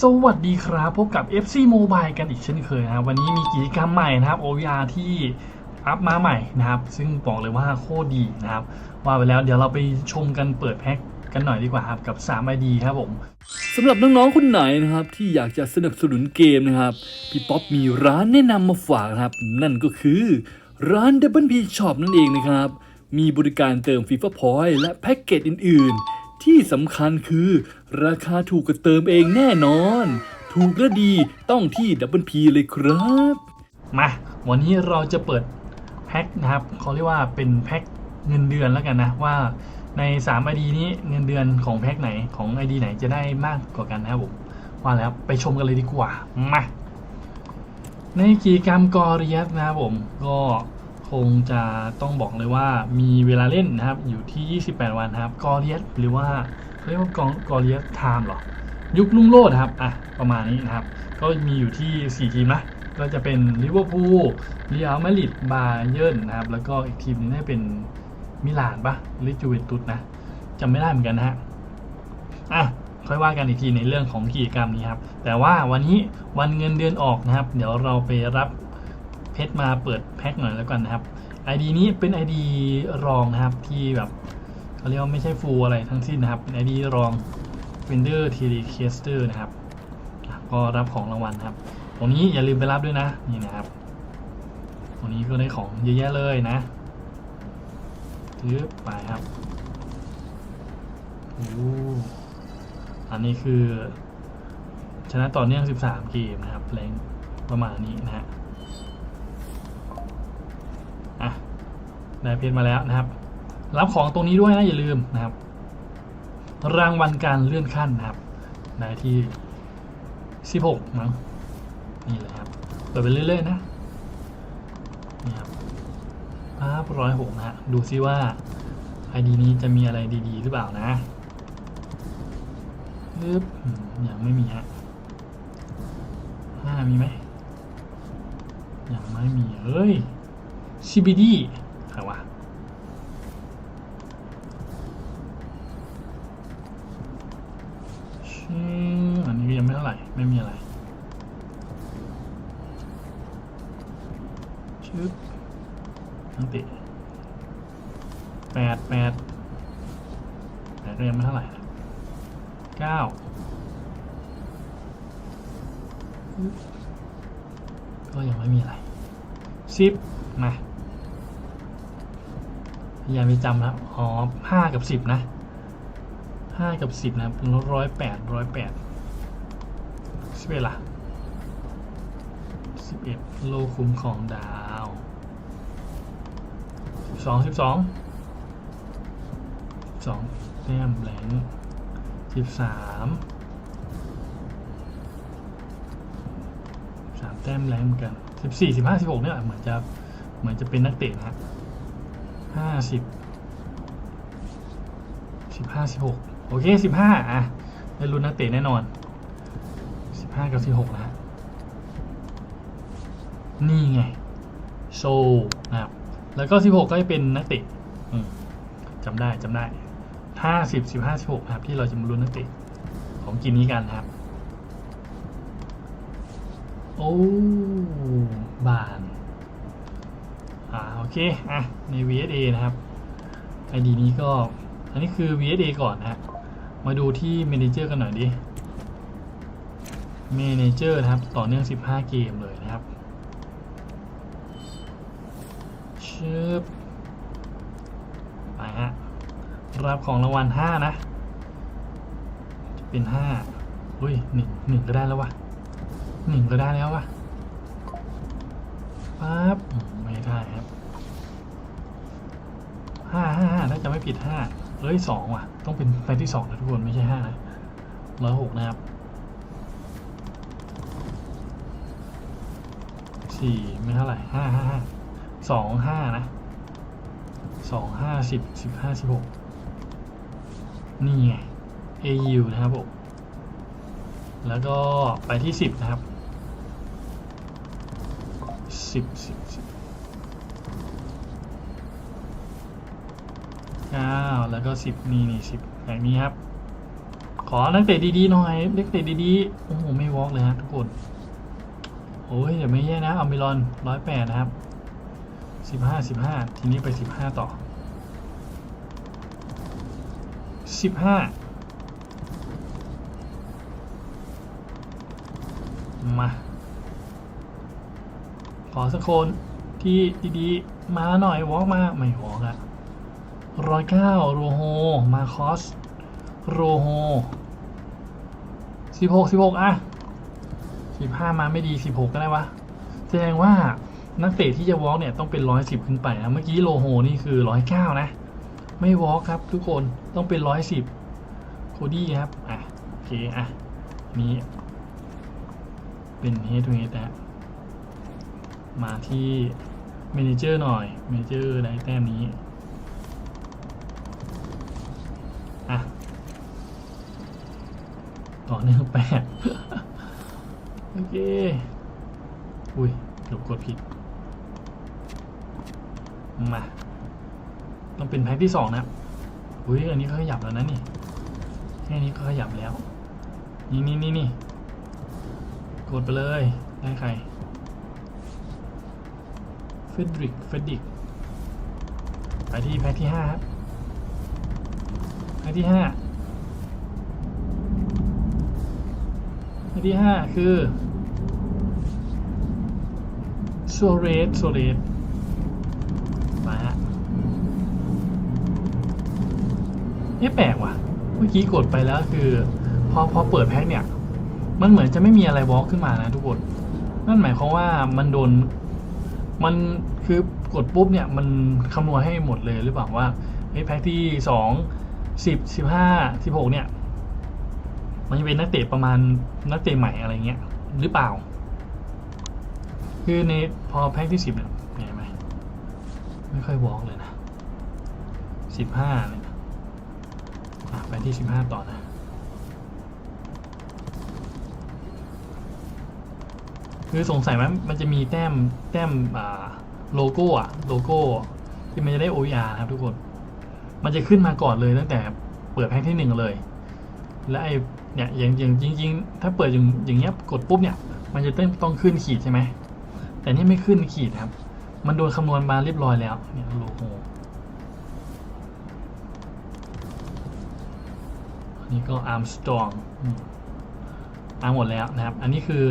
สวัสดีครับ พบกับ FC Mobile กันอีกเช่นเคยนะครับวันนี้มีกิจกรรมใหม่นะครับ OVR ที่อัพมาใหม่นะครับ ซึ่งบอกเลยว่าโคตรดีนะครับ ว่าไปแล้วเดี๋ยวเราไปชมกันเปิดแพ็คกันหน่อยดีกว่าครับกับ3 ID ครับผมสำหรับน้องๆคนไหนนะครับ ที่อยากจะสนับสนุนเกมนะครับ พี่ป๊อปมีร้านแนะนำมาฝากนะครับ นั่นก็คือร้าน Double P Shop นั่นเองนะครับ มีบริการเติม FIFA Point และแพ็กเกจอื่นๆ ที่สำคัญคือ ราคาถูกกว่าเติมเองแน่นอน ถูกและดีต้องที่ Double P เลยครับ มา วันนี้เราจะเปิดแพ็คนะครับเขาเรียกว่าเป็นแพ็คเงินเดือนแล้วกันนะว่าใน3 ID นี้เงินเดือนของแพ็คไหนของ ID ไหนจะได้มากกว่ากันนะครับผมว่าแล้วไปชมกันเลยดีกว่ามาในกิจกรรมกอริยัสนะครับผมก็ คงจะต้องบอกเลยว่ามีเวลาเล่นนะครับอยู่ที่ 28 วันครับกอริยัสหรือว่าเรียกว่ากองกอริยัสไทม์หรอ ยุคลุ่งโลดนะครับอะประมาณนี้นะครับ ก็มีอยู่ที่ 4 ทีมนะก็จะเป็นลิเวอร์พูลเรอัลมาดริดบาเยิร์นนะครับ แล้วก็อีกทีมนึงน่าจะเป็นมิลานปะหรือจูเวนตุสนะจำไม่ได้เหมือนกันนะฮะอะค่อยว่ากันอีกทีในเรื่องของกิจกรรมนี้ครับ แต่ว่าวันนี้วันเงินเดือนออกนะครับ เดี๋ยวเราไปรับ เพชรมาเปิดแพ็คหน่อยแล้วกันนะครับ ID นี้เป็น ID รองนะครับที่แบบเขาเรียกว่าไม่ใช่ฟูลอะไรทั้งสิ้นนะครับเป็น ID รอง f e n d e r t e l e c a s t e r นะครับก็รับของรางวัลครับตรงนี้อย่าลืมไปรับด้วยนะนี่นะครับตรงนี้ก็ได้ของเยอะแยะเลยนะทึบไปครับโอ้อันนี้คือชนะต่อเนื่อง 13 เกมนะครับแรงประมาณนี้นะฮะ ได้เพชรมาแล้วนะครับ รับของตรงนี้ด้วยนะอย่าลืมนะครับ รางวัลการเลื่อนขั้นนะครับได้ที่ 16มั้งนี่เลยครับเปิดไปเรื่อยๆนะนี่ครับภาพร้อยหกนะฮะดูซิว่า ID นี้จะมีอะไรดีๆ หรือเปล่านะปึ๊บยังไม่มีฮะห้ามีไหมยังไม่มีเฮ้ย CBD ครวะอันนี้ยังไม่เท่าไหร่ ไม่มีอะไรชึบนังติแปดแปดแปดก็ยังไม่เท่าไหร่นะเก้าก็ยังไม่มีอะไรสิบ จำนะครับอ๋อห้ากับสิบนะห้ากับสิบนะร้อยแปดร้อยแปดสิบเอ็ดละสิบเอ็ดโลคุ้มของดาวสิบสองสิบสองสองแต้มแหลงสิบสามสามแต้มแรงเหมือนกันสิบสี่สิบห้าสิบหกเนี่ยเหมือนจะเหมือนจะเป็นนักเตะนะฮะห้าสิบ สิบห้าสิบหกโอเคสิบห้าอะได้ลุ้นนักเตะแน่นอนสิบห้ากับสิบหกนะนี่ไงโซนะครับแล้วก็สิบหกก็จะเป็นนักเตะจำได้จำได้ห้าสิบสิบห้าสิบหกครับที่เราจะมาลุ้นนักเตะของกินนี้กันครับ โอ้บานอ่าโอเคอะใน VSA นะครับ ID นี้ก็ อันนี้คือ VSA ก่อนนะฮะ มาดูที่ Manager กันหน่อยดิ Manager นะครับ ต่อเนื่อง 15 เกมเลยนะครับชึบไปฮะ รับของรางวัล 5 นะ จะเป็น5เฮ้ยหนึ่งหนึ่งก็ได้แล้ววะหนึ่งก็ได้แล้ววะปั๊บไม่ได้ครับห้าห้าห้าถ้าจะไม่ผิดห้า เอ้ยสองว่ะ ต้องเป็นไปที่สองนะทุกคนไม่ใช่ห้านะร้อยหกนะครับสี่ไม่เท่าไหร่ห้าห้าห้าสองห้านะสองห้าสิบสิบห้าสิบหกนี่ไง AU นะครับผมแล้วก็ไปที่สิบนะครับสิบสิบสิบ ก้าแล้วก็สิบนี่นี่สิบแบบนี้ครับ ขอนักเตะดีๆหน่อยนักเตะดีๆ โอ้โห ไม่วอล์กเลยฮะทุกคน โอ้ยเดี๋ยวไม่แย่นะเอามิลอนร้อยแปดนะครับสิบห้าสิบห้าทีนี้ไปสิบห้าต่อสิบห้ามา ขอสักคนที่ดีๆ มาหน่อยวอล์กมา ไม่วอล์กอะ ร้อยเก้าโรโฮ มาคอส โรโฮสิบหกสิบหกอะสิบห้ามาไม่ดีสิบหกก็ได้วะ แสดงว่านักเตะที่จะวอล์กเนี่ยต้องเป็นร้อยสิบขึ้นไปนะเมื่อกี้โลโฮนี่คือร้อยเก้านะ ไม่วอล์กครับทุกคนต้องเป็นร้อยสิบโคดี้ครับอะโอเคอะนี้เป็นเฮดทูเฮดนะมาที่เมนเจอร์หน่อยเมนเจอร์ได้แต้มนี้ อะ ต่อเนื่องแปดโอเค อุ้ยเกือบกดผิด มา ต้องเป็นแพ็คที่สองนะ อุ้ยอันนี้ก็ขยับแล้วนะนี่ แค่นี้ก็ขยับแล้ว นี่นี่นี่นี่กดไปเลย ได้ใคร เฟดริก เฟดริก ไปที่แพ็คที่ห้าครับ แพ็คที่ห้า แพ็คที่ห้าคือโซเรสโซเรสมาฮะเอ๊ะแปลกว่ะ เมื่อกี้กดไปแล้วคือ พอพอเปิดแพ็คเนี่ย มันเหมือนจะไม่มีอะไรวอล์กขึ้นมานะทุกคน นั่นหมายความว่ามันโดน มันคือกดปุ๊บเนี่ย มันคำนวณให้หมดเลยหรือเปล่าว่าไอ้แพ็คที่สองสิบสิบห้าสิบหกเนี่ย มันจะเป็นนักเตะประมาณนักเตะใหม่อะไรเงี้ยหรือเปล่า คือในพอแพ็คที่สิบเนี่ยเห็นไหมไม่ค่อยวอล์กเลยนะสิบห้าเนี่ยอะไปที่สิบห้าต่อนะคือสงสัยว่ามันจะมีแต้มแต้มโลโก้อะโลโก้ ที่มันจะได้ OER นะครับทุกคน มันจะขึ้นมาก่อนเลยตั้งแต่เปิดแพ็คที่หนึ่งเลย และไอ เนี่ยอย่างอย่างจริง ๆ ถ้าเปิดอย่างอย่างเงี้ยกดปุ๊บเนี่ย มันจะต้องต้องขึ้นขีดใช่ไหมแต่นี่ไม่ขึ้นขีดครับ มันโดนคำนวณมาเรียบร้อยแล้วเนี่ยโลโก้นนี้ก็ Armstrong อืมอ่าหมดแล้วนะครับ อันนี้คือ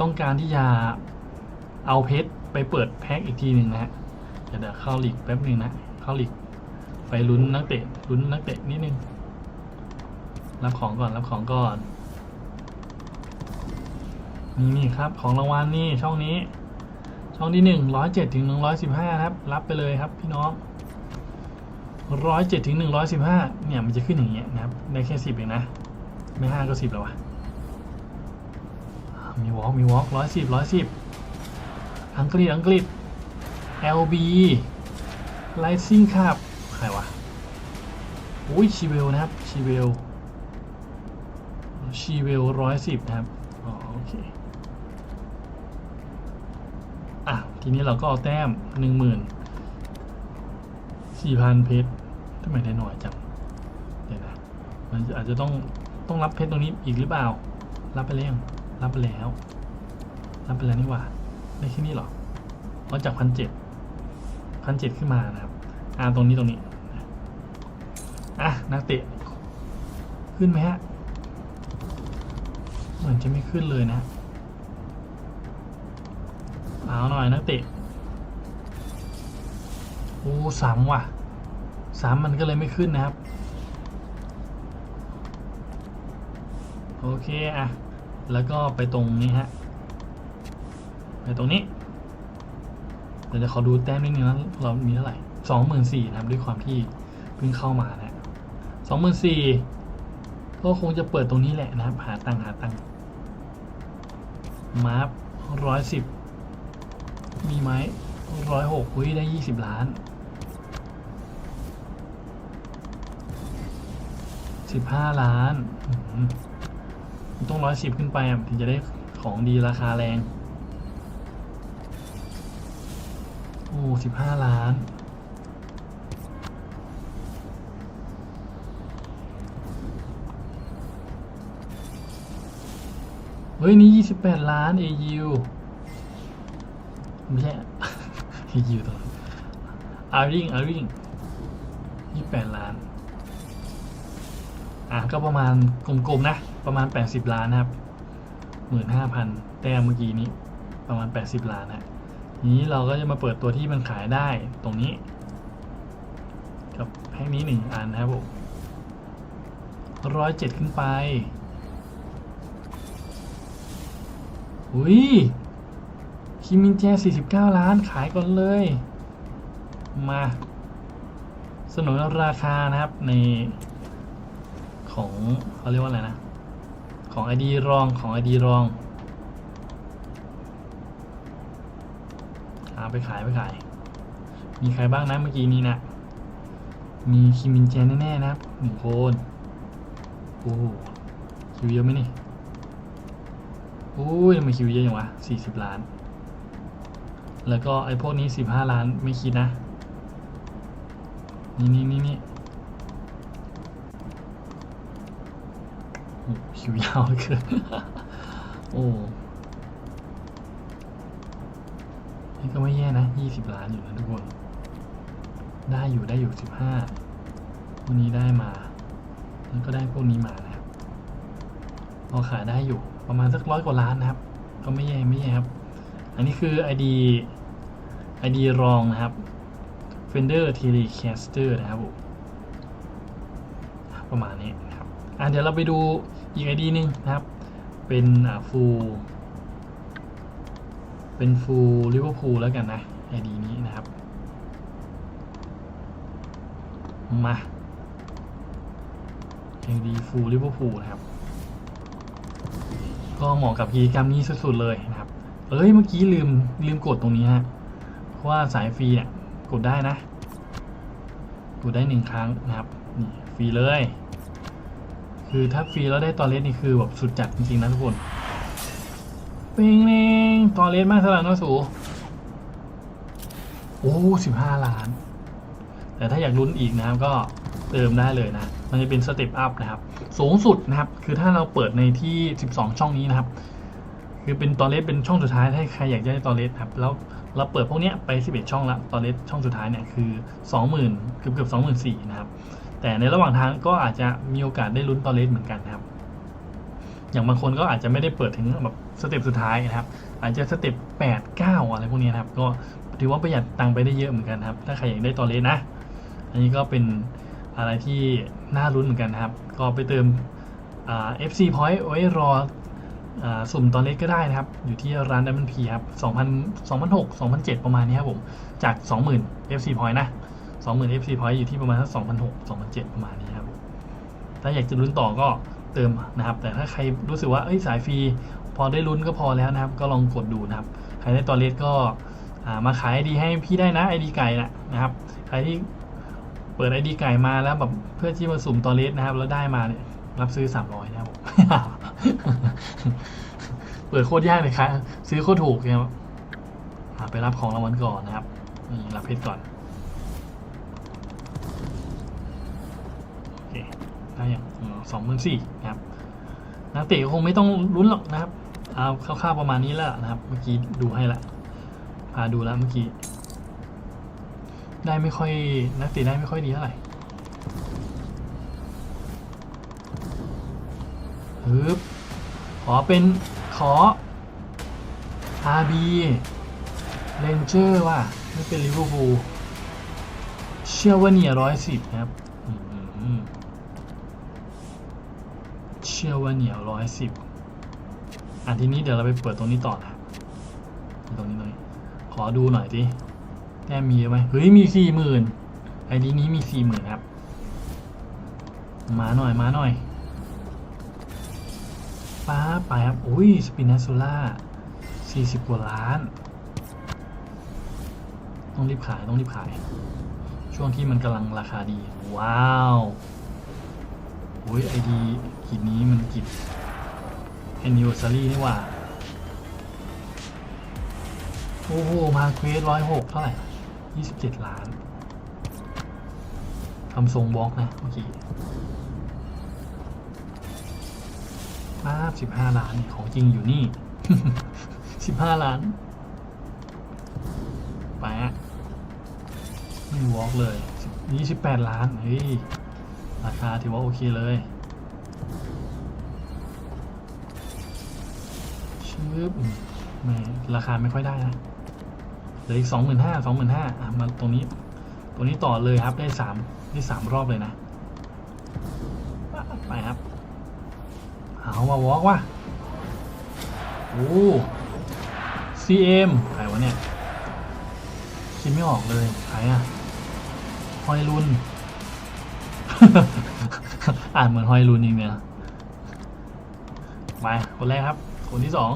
ต้องการที่จะเอาเพชรไปเปิดแพ็คอีกทีหนึ่งนะฮะเดี๋ยวเข้าหลีกแป๊บหนึงนะ เข้าหลีกไปลุ้นนักเตะลุ้นนักเตะนิดนึง รับของก่อนรับของก่อน นี่นี่ครับ ของรางวัลนี่ช่องนี้ ช่องที่หนึ่งร้อยเจ็ดถึงหนึ่งร้อยสิบห้าครับ รับไปเลยครับพี่น้องร้อยเจ็ดถึงหนึ่งร้อยสิบห้าเนี่ยมันจะขึ้นอย่างเงี้ยนะครับได้แค่สิบเองนะ ไม่ห้าก็สิบแล้ววะมีวอล์กมีวอล์กร้อยสิบร้อยสิบอังกฤษอังกฤษ LB Rising ครับใครวะอุ้ยชีเวลนะครับชีเวล ชีเวลร้อยสิบนะครับอ๋อโอเคอะทีนี้เราก็เอาแต้มหนึ่งหมื่นสี่พันเพชรทำไมได้หน่อยจังเดี๋ยวนะมันอาจจะต้องต้องรับเพชรตรงนี้อีกหรือเปล่า รับไปแล้วยังรับไปแล้ว รับไปแล้วนี่หว่าได้แค่นี้หรอเราจากพันเจ็ดพันเจ็ดขึ้นมานะครับอ่าตรงนี้ตรงนี้อะนักเตะขึ้นไหมฮะ มือนจะไม่ขึ้นเลยนะเอาหน่อยนักเตะโอ้สามว่ะสามมันก็เลยไม่ขึ้นนะครับ โอเคอะ แล้วก็ไปตรงนี้ฮะ ไปตรงนี้ เดี๋ยวจะขอดูแต้มนิดนึงนะเรามีเท่าไหร่สองหมื่นสี่นะครับด้วยความที่เพิ่งเข้ามานะสองหมื่นสี่ก็คงจะเปิดตรงนี้แหละนะครับ หาตังค์หาตังค์ มาร์ร้อยสิบมีไหมร้อยหกอุ้ยได้ยี่สิบล้านสิบห้าล้าน ต้องร้อยสิบขึ้นไปถึงจะได้ของดีราคาแรง โอ้สิบห้าล้าน ฮ้ย นี่ 28 ล้าน AU ไม่ใช่ AU ตัวอาริงอาริง28 ล้าน อะ ก็ประมาณกลมๆ นะ ประมาณ 80 ล้านนะครับ 15,000 แต้มเมื่อกี้นี้ ประมาณ 80 ล้านนะนี้เราก็จะมาเปิดตัวที่มันขายได้ตรงนี้ กับแพ็กนี้หนึ่งอันนะครับผมร้อยเจ็ดขึ้นไปุ้ยคิมินแจ 49 ล้านขายก่อนเลย มาสนุนราคานะครับในของเขาเรียกว่าอะไรนะ ของ ID รองของ ID รองอาไปขายไปขาย มีใครบ้างนะเมื่อกี้นี้นะมีคิมินแจแน่ๆนะครับหนึ่งคน โอ้โหคิวเยอะไหมนี่ อ้ยทำไมคิวเยอะอย่างวะสี่สิบล้าน แล้วก็ไอ้พวกนี้สิบห้าล้านไม่คิดนะ นี่นี่นี่นี่คิวยาวเหลือเกินโอ้นี่ก็ไม่แย่นะยี่สิบล้านอยู่นะทุกคน ได้อยู่ได้อยู่สิบห้าพวกนี้ได้มา แล้วก็ได้พวกนี้มานะครับพอขายได้อยู่ ประมาณสักร้อยกว่าล้านนะครับ ก็ไม่แย่ไม่แย่ครับ อันนี้คือ ID ID รองนะครับ Fender Telecaster นะครับผมประมาณนี้นะครับอะเดี๋ยวเราไปดูอีก ID หนึงนะครับ เป็นอ่า full เป็น full Liverpool แล้วกันนะ ID นี้นะครับ มา AD Full Liverpool นะครับ ก็เหมาะกับกิจกรรมนี้สุดๆเลยนะครับ เอ้ยเมื่อกี้ลืมลืมกดตรงนี้ฮะเพราะว่าสายฟรีเนี่ยกดได้นะ กดได้หนึ่งครั้งนะครับนี่ฟรีเลย คือถ้าฟรีแล้วได้ตอเลสนี่คือแบบสุดจัดจริงๆนะทุกคนเป้งเงตอเลสมากเท่าไหร่น้อยสูโอ้สิบห้าล้าน แต่ถ้าอยากลุ้นอีกนะครับก็เติมได้เลยนะ มันจะเป็นสเต็ปอัพนะครับ สูงสุดนะครับ คือถ้าเราเปิดในที่ 12 ช่องนี้นะครับ คือเป็นตอเลสเป็นช่องสุดท้ายถ้าใครอยากได้ตอเลสครับ แล้วเราเปิดพวกเนี้ยไป 11 ช่องละตอเลสช่องสุดท้ายเนี่ยคือ 20,000เกือบเกือบ24,000นะครับ แต่ในระหว่างทางก็อาจจะมีโอกาสได้ลุ้นตอเลสเหมือนกันนะครับ อย่างบางคนก็อาจจะไม่ได้เปิดถึงแบบสเต็ปสุดท้ายนะครับ อาจจะสเต็ป8 9 อะไรพวกนี้นะครับ ก็ถือว่าประหยัดตังค์ไปได้เยอะเหมือนกันครับ ถ้าใครอยากได้ตอเลสนะ อันนี้ก็เป็นอะไรที่ น่ารุ้นเหมือนกันนะครับ ก็ไปเติมอ่า FC Point ไว้รอสุ่มตอนเล็กก็ได้นะครับ อยู่ที่ร้าน Diamond P ครับ2,000 2,600 2,700ประมาณนี้ครับผม จาก 20,000 FC Point นะ 20,000 FC Point อยู่ที่ประมาณสัก2,600 2,700ประมาณนี้ครับ ถ้าอยากจะลุ้นต่อก็เติมนะครับ แต่ถ้าใครรู้สึกว่าเอ้ยสายฟรี พอได้ลุ้นก็พอแล้วนะครับ ก็ลองกดดูนะครับ ใครได้ตอนเล็กก็มาขายไอดีให้พี่ได้นะไอดีไก่นะนะครับ ใครที่ เปิดไอดีไก่มาแล้วแบบเพื่อที่มาสุ่มตอเลสนะครับ แล้วได้มาเนี่ยรับซื้อ300นะครับผมเปิดโคตรยากเลยครับซื้อโคตรถูกนะครับอ่าไปรับของรางวัลก่อนนะครับนี่รับเพชรก่อนโอเคได้อย่างสองหมื่นสี่นะครับนักเตะคงไม่ต้องลุ้นหรอกนะครับเอาคร่าวๆประมาณนี้แล้วนะครับ เมื่อกี้ดูให้ละพาดูแล้วเมื่อกี้ ได้ไม่ค่อยนักตะได้ไม่ค่อยดีเท่าไหร่ฮึบขอเป็นขอ RB Ranger ว่ะไม่เป็นลิเวอร์พูลเชื่อว่าเนี่ยร้อยสิบนะครับเชื่อว่าเนี่ยร้อยสิบอะทีนี้เดี๋ยวเราไปเปิดตรงนี้ต่อนะตรงนี้ตรงนี้ขอดูหน่อยสิ แต้มมีเยอะไหมเฮ้ยมีสี่หมื่นไอดีนี้มีสี่หมื่นครับ มาหน่อยมาหน่อยป้าไปครับอุ้ยสปินาซูล่าสี่สิบกว่าล้าน ต้องรีบขายต้องรีบขาย ช่วงที่มันกำลังราคาดี ว้าวโอ้ยไอดีกิจนี้มันกิจ anniversary นี่ว่า โอ้โห มาเควสร้อยหกเท่าไหร่ ยี่สิบเจ็ดล้านทำทรงบล็อกนะเมื่อกี้ป้าสิบห้าล้านนี่ของจริงอยู่นี่สิบห้าล้านไปะไม่วอล์กเลยยี่สิบแปดล้านเฮ้ยราคาถือว่าโอเคเลยชืบไม่ราคาไม่ค่อยได้นะ เหลืออีกสองหมื่นห้าสองหมื่นห้ามาตรงนี้ตัวนี้ต่อเลยครับได้สามได้สามรอบเลยนะ ไปครับ เอามาวอล์กว่ะโอ้ CM ใครวะเนี่ยคิดไม่ออกเลยใครอะฮอยลุนอ่านเหมือนฮอยลุนจริงเนี่ยไปคนแรกครับ คนที่สอง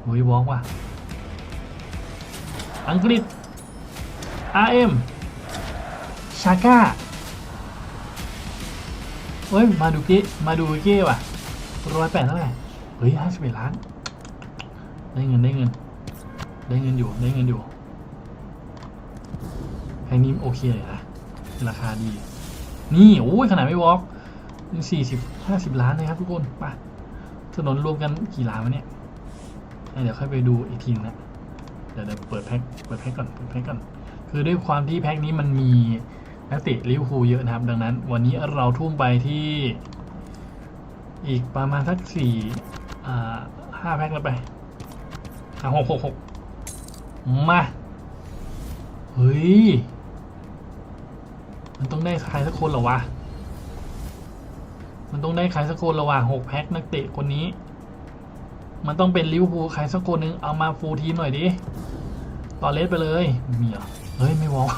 ปั๊บหุยวอล์กว่ะ อังกฤษ RM ชาก้าเฮ้ย มาดูเก้มาดูเก้ว่ะร้อยแปดเท่าไหร่ เฮ้ยห้าสิบเอ็ดล้าน ได้เงินได้เงิน ได้เงินอยู่ ได้เงินอยู่แพงนี้โอเคเลยนะ ราคาดี นี่โอ้ยขนาดไม่วอล์กสี่สิบห้าสิบล้านนะครับทุกคนไปถนนรวมกันกี่ล้านวะเนี่ย เดี๋ยวค่อยไปดูอีกทีนะเดี๋ยวเดี๋ยวเปิดแพ็คเปิดแพ็คก่อนเปิดแพ็คก่อน คือด้วยความที่แพ็คนี้มันมีนักเตะลิเวอร์พูลเยอะนะครับ ดังนั้น วันนี้เราทุ่มไปที่ อีกประมาณสักสี่อ่าห้าแพ็คแล้วไปอะหกหกหกมาเฮ้ย มันต้องได้ใครสักคนหรอวะ มันต้องได้ใครสักคนระหว่างหกแพ็คนักเตะคนนี้ มันต้องเป็นลิเวอร์พูลใครสักคนหนึ่งเอามาฟูลทีมหน่อยดิต่อเลสไปเลยมีเหรอเฮ้ยไม่วอล์ก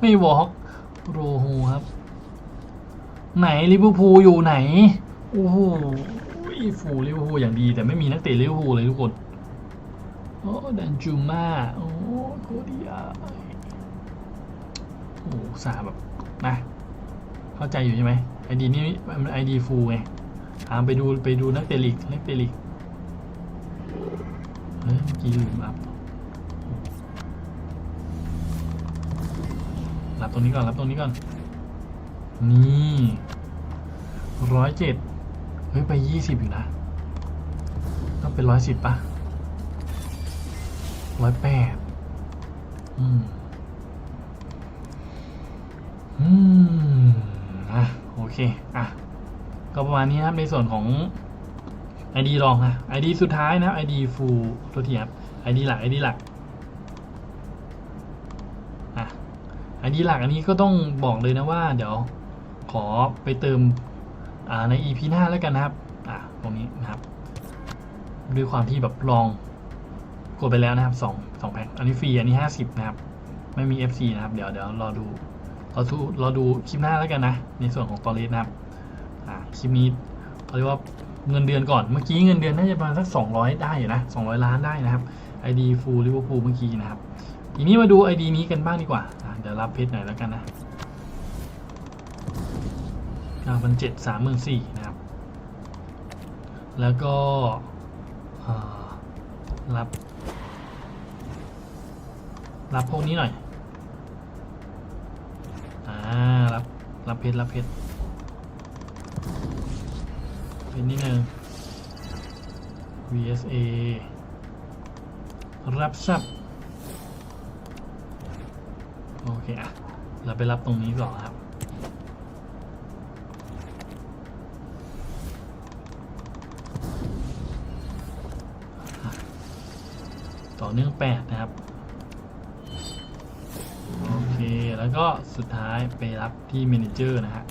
ไม่วอล์กโรฮูครับ ไหนลิเวอร์พูลอยู่ไหนโอ้โหฟูลลิเวอร์พูลอย่างดี แต่ไม่มีนักเตะลิเวอร์พูลเลยทุกคนโอ้ดันจูมาโอ้โคดีอาโอ้สาแบบนะ เข้าใจอยู่ใช่ไหมไอดีนี้มันไอดีฟูลไงตามไปดูไปดูนักเตะลีกนักเตะลีก เฮ้ยกี่ลืมอัพรับตรงนี้ก่อนรับตรงนี้ก่อน นี่ร้อยเจ็ดเฮ้ย ไปยี่สิบอยู่นะ ต้องเป็นร้อยสิบปะร้อยแปดอืม อืม อะ โอเค อะ ก็ประมาณนี้ครับในส่วนของ ID รองนะ ID สุดท้ายนะครับ ID full ตัวที่ครับ ID หลัก ID หลักอะ ID หลักอันนี้ก็ต้องบอกเลยนะว่า เดี๋ยวขอไปเติมอ่าใน EP หน้าแล้วกันนะครับ อะ ตรงนี้นะครับ ด้วยความที่แบบลองกดไปแล้วนะครับสองสองแพ็คอันนี้ฟรี อันนี้ห้าสิบนะครับ ไม่มี FC นะครับ เดี๋ยวเดี๋ยวรอดูเราดูเราดูคลิปหน้าแล้วกันนะ ในส่วนของตอรีนะครับ อ่า คลิปนี้เขาเรียกว่า เงินเดือนก่อน เมื่อกี้เงินเดือนน่าจะประมาณสักสองร้อยได้อยู่นะสองร้อยล้านได้นะครับ ID full Liverpool เมื่อกี้นะครับ ทีนี้มาดู ID นี้กันบ้างดีกว่า เดี๋ยวรับเพจหน่อยแล้วกันนะเก้าพันเจ็ดสามหมื่นะครับ แล้วก็รับ รับพวกนี้หน่อย อ่า รับ รับเพชร รับเพชร เป็นนิดนึง VSA รับทรัพย์โอเคอะเราไปรับตรงนี้ก่อนครับ ต่อเนื่อง8นะครับ โอเค แล้วก็สุดท้ายไปรับที่เมนเจอร์นะฮะ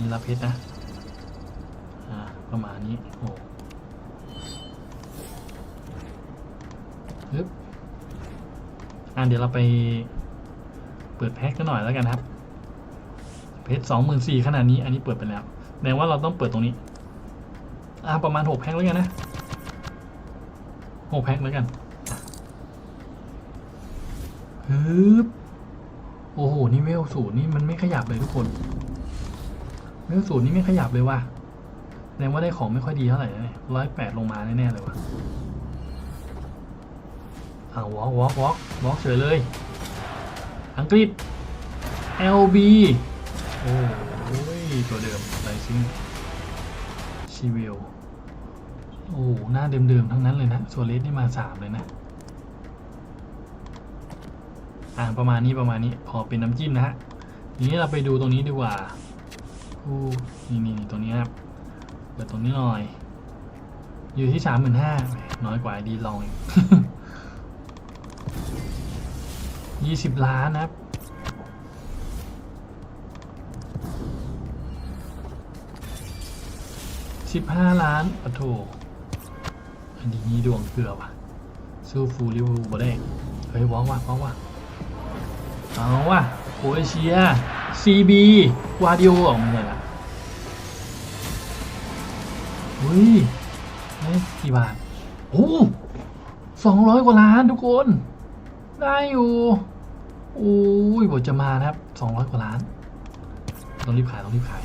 นนี้รับเพชรนะ อ่า ประมาณนี้ โอ้ฮึบอ่าเดี๋ยวเราไปเปิดแพ็คกันหน่อยแล้วกันครับ เพชรสองหมื่นสี่ขนาดนี้ อันนี้เปิดไปแล้วแสดงว่าเราต้องเปิดตรงนี้ อ่า ประมาณหกแพ็คแล้วกันนะหกแพ็คแล้วกันฮึบโอ้โห นี่เวลสูตรนี่มันไม่ขยับเลยทุกคน เวลสูตรนี่ไม่ขยับเลยว่ะแสดงว่าได้ของไม่ค่อยดีเท่าไหร่นะร้อยแปดลงมาแน่ๆเลยว่ะอ่าวอล์กวอล์กวอล์กวอล์กเฉยเลย อังกฤษ LB โอ้ยตัวเดิมไรซิงชีวิลโอ้หน้าเดิมๆทั้งนั้นเลยนะโซเลสนี่มาสามเลยนะอ่าประมาณนี้ประมาณนี้พอเป็นน้ำจิ้มนะฮะทีนี้เราไปดูตรงนี้ดีกว่าู้นี่นี่นี่ตรงนี้ครับเปิดตรงนี้หน่อย อยู่ที่สามหมื่นห้าน้อยกว่าดีลองอีกยี่สิบล้านนะครับสิบห้าล้านปะโถอันนี้ดวงเกลือว่ะสู้ฟูลิวบ่ได้เฮ้ยว้าวว่ะว้าวว่ะเอาว่ะโคเอเชีย CB วาดิโอออกมาเลยล่ะเฮ้ยเฮ้กี่บาท โอ้สองร้อยกว่าล้านทุกคน ได้อยู่โอ้ยบทจะมานะครับสองร้อยกว่าล้าน ต้องรีบขาย ต้องรีบขาย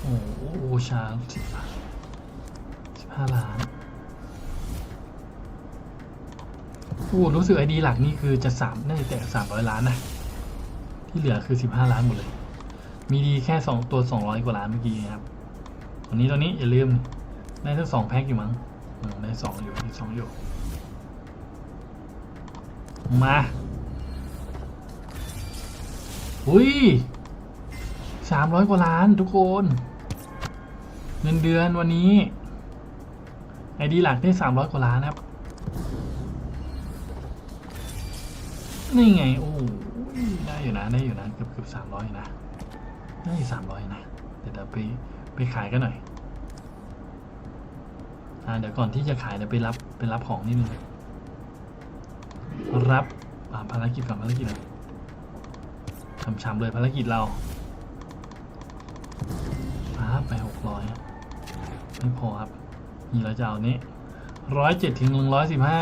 โอ้โหชาสิบล้านสิบห้าล้าน โอ้รู้สึกไอดีหลักนี่คือจะสามน่าจะแตะสามร้อยล้านนะ ที่เหลือคือสิบห้าล้านหมดเลย มีดีแค่สองตัวสองร้อยกว่าล้านเมื่อกี้นะครับตัวนี้ตัวนี้อย่าลืมได้ทั้งสองแพ็คอยู่มั้งอืมได้สองอยู่มีสองอยู่ มาอุ้ยสามร้อยกว่าล้านทุกคน เงินเดือนวันนี้ไอดีหลักได้สามร้อยกว่าล้านครับ นี่ไง โอ้ยได้อยู่นะ ได้อยู่นะ เกือบเกือบสามร้อยนะ ได้สามร้อยนะ เดี๋ยวไปไปขายกันหน่อย อ่า เดี๋ยวก่อนที่จะขายเดี๋ยวไปรับไปรับของนิดนึง รับอ่าภารกิจก่อนภารกิจเลยช้ำๆเลยภารกิจเราป้าไปหกร้อยไม่พอครับ นี่เราจะเอานี้ร้อยเจ็ดถึงหนึ่งร้อยสิบห้า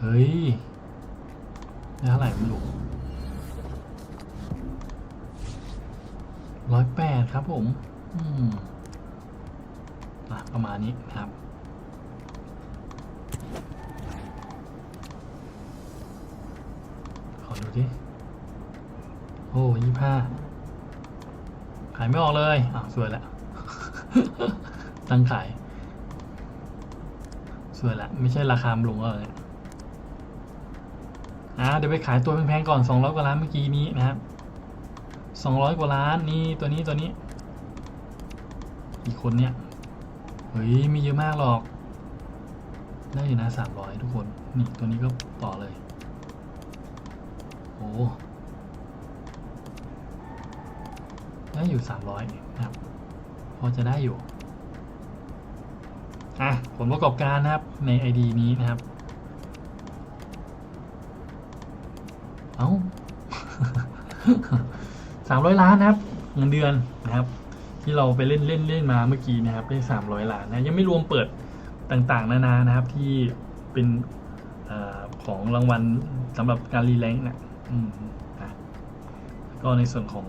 เฮ้ย ได้เท่าไหร่ไม่รู้ร้อยแปดครับผม อืมอะประมาณนี้นะครับ ขอดูดิ โอ้ยี่ห้าขายไม่ออกเลย อะ สวยแล้ว ตั้งขาย สวยและไม่ใช่ราคามลงเลย อะเดี๋ยวไปขายตัวแพงๆก่อนสองร้อยกว่าล้านเมื่อกี้นี้นะครับสองร้อยกว่าล้านนี่ตัวนี้ตัวนี้ อีกคนเนี่ยเฮ้ยไม่เยอะมากหรอก ได้อยู่นะสามร้อยทุกคน นี่ตัวนี้ก็ต่อเลยโอ้ได้อยู่สามร้อยนะครับ พอจะได้อยู่อะผลประกอบการนะครับใน ID นี้นะครับ เอาสามร้อยล้านนะครับเงินเดือนนะครับ ที่เราไปเล่นเล่นเล่นมาเมื่อกี้นะครับได้สามร้อยล้านนะยังไม่รวมเปิดต่างๆ นานานะครับที่เป็นอของรางวัลสำหรับการรีแลงค์นะอืมนะก็ในส่วนของ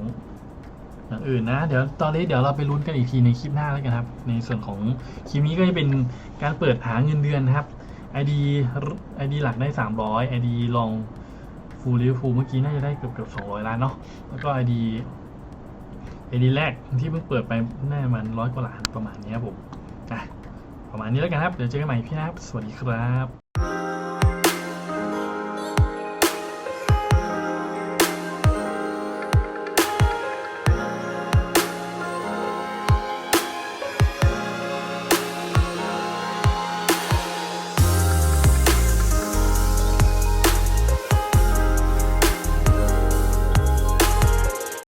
อย่างอื่นนะ เดี๋ยวตอนนี้เดี๋ยวเราไปลุ้นกันอีกทีในคลิปหน้าแล้วกันครับ ในส่วนของคลิปนี้ก็จะเป็นการเปิดหาเงินเดือนนะครับ ID ID หลักได้ 300 ID ลอง ฟูลลิฟูเมื่อกี้น่าจะได้เกือบเกือบสองร้อยล้านเนาะแล้วก็ไอดีไอดีแรกที่เพิ่งเปิดไปน่ามันร้อยกว่าล้านประมาณนี้ครับผมอะประมาณนี้แล้วกันครับ เดี๋ยวเจอกันใหม่พี่นะครับ สวัสดีครับ